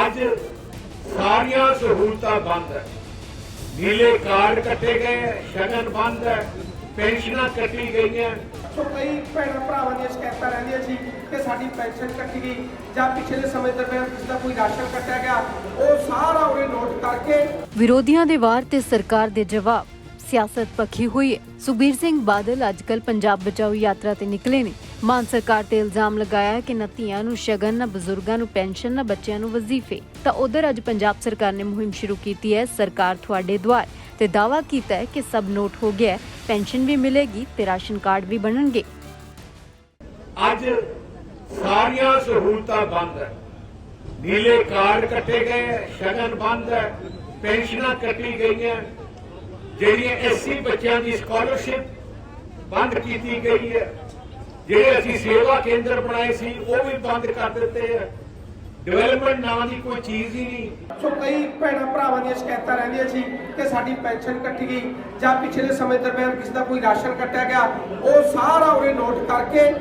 ਅੱਜ ਸਾਰੀਆਂ ਸਹੂਲਤਾਂ ਬੰਦ ਹੈ। ਨੀਲੇ ਕਾਰਡ ਕੱਟੇ ਗਏ ਸ਼ਗਨ ਬੰਦ ਹੈ ਪੈਨਸ਼ਨਾਂ ਕੱਟੀ ਗਈਆਂ। ਸੋ ਕਈ ਭੈਣਾਂ ਭਰਾਵਾਂ ਦੀਆਂ ਸ਼ਿਕਾਇਤਾਂ ਰਹਿੰਦੀਆਂ ਸੀ ਕਿ ਸਾਡੀ ਪੈਨਸ਼ਨ ਕੱਟੀ ਗਈ ਜਾਂ ਪਿਛਲੇ ਸਮੇਂ ਦਰਮਿਆਨ ਕਿਸੇ ਦਾ ਕੋਈ ਰਾਸ਼ਨ ਕੱਟਿਆ ਗਿਆ ਉਹ ਸਾਰਾ ਉਹਨੇ ਨੋਟ ਕਰਕੇ ਵਿਰੋਧੀਆਂ ਦੇ ਵਾਰ ਤੇ ਸਰਕਾਰ ਦੇ ਜਵਾਬ। ਸਿਆਸਤ ਪੱਖੀ ਹੋਈ ਹੈ। ਸੁਖਬੀਰ ਸਿੰਘ ਬਾਦਲ ਅੱਜਕੱਲ ਪੰਜਾਬ ਬਚਾਓ ਯਾਤਰਾ ਤੇ ਨਿਕਲੇ ਨੇ। ਮਾਨ ਸਰਕਾਰ ਤੇ ਇਲਜ਼ਾਮ ਲਗਾਇਆ ਕਿ ਨਾ ਧੀਆਂ ਨੂੰ ਸ਼ਗਨ, ਨਾ ਬਜ਼ੁਰਗਾਂ ਨੂੰ ਪੈਨਸ਼ਨ, ਨਾ ਬੱਚਿਆਂ ਨੂੰ ਵਜ਼ੀਫੇ। ਤਾਂ ਉਧਰ ਅੱਜ ਪੰਜਾਬ ਸਰਕਾਰ ਨੇ ਮੁਹਿੰਮ ਸ਼ੁਰੂ ਕੀਤੀ ਹੈ, ਸਰਕਾਰ ਤੁਹਾਡੇ ਦੁਆਰ ਤੇ ਦਾਵਾ ਕੀਤਾ ਹੈ ਕਿ ਸਭ ਨੋਟ ਹੋ ਗਿਆ ਪੈਨਸ਼ਨ ਵੀ ਮਿਲੇਗੀ ਤੇ ਰਾਸ਼ਨ ਕਾਰਡ ਵੀ ਬਣਨਗੇ। ਅੱਜ ਸਾਰੀਆਂ ਸਹੂਲਤਾਂ ਬੰਦ ਹੈ। ਨੀਲੇ ਕਾਰਡ ਕੱਟੇ ਗਏ ਸ਼ਗਨ ਬੰਦ ਹੈ, ਪੈਨਸ਼ਨਾਂ ਕੱਟੀ ਗਈਆਂ ਜਿਹੜੀਆਂ ਐਸਸੀ ਬੱਚਿਆਂ ਦੀ ਸਕਾਲਰਸ਼ਿਪ ਬੰਦ ਕੀਤੀ ਗਈ ਹੈ ਜਿਹੜੇ ਅਸੀਂ ਸੇਵਾ ਕੇਂਦਰ ਬਣਾਏ ਸੀ, ਉਹ ਵੀ ਬੰਦ ਕਰ ਦਿੱਤੇ ਹੈ ਡਿਵੈਲਪਮੈਂਟ ਨਾਂ ਦੀ ਕੋਈ ਚੀਜ਼ ਹੀ ਨਹੀਂ। ਸੋ ਕਈ ਭੈਣਾਂ ਭਰਾਵਾਂ ਦੀਆਂ ਸ਼ਿਕਾਇਤਾਂ ਰਹਿੰਦੀਆਂ ਸੀ ਕਿ ਸਾਡੀ ਪੈਨਸ਼ਨ ਕੱਟੀ ਗਈ ਜਾਂ ਪਿਛਲੇ ਸਮੇਂ ਦਰਮਿਆਨ ਕਿਸੇ ਦਾ ਕੋਈ ਰਾਸ਼ਨ ਕੱਟਿਆ ਗਿਆ, ਉਹ ਸਾਰਾ ਉਹਨੇ ਨੋਟ ਕਰਕੇ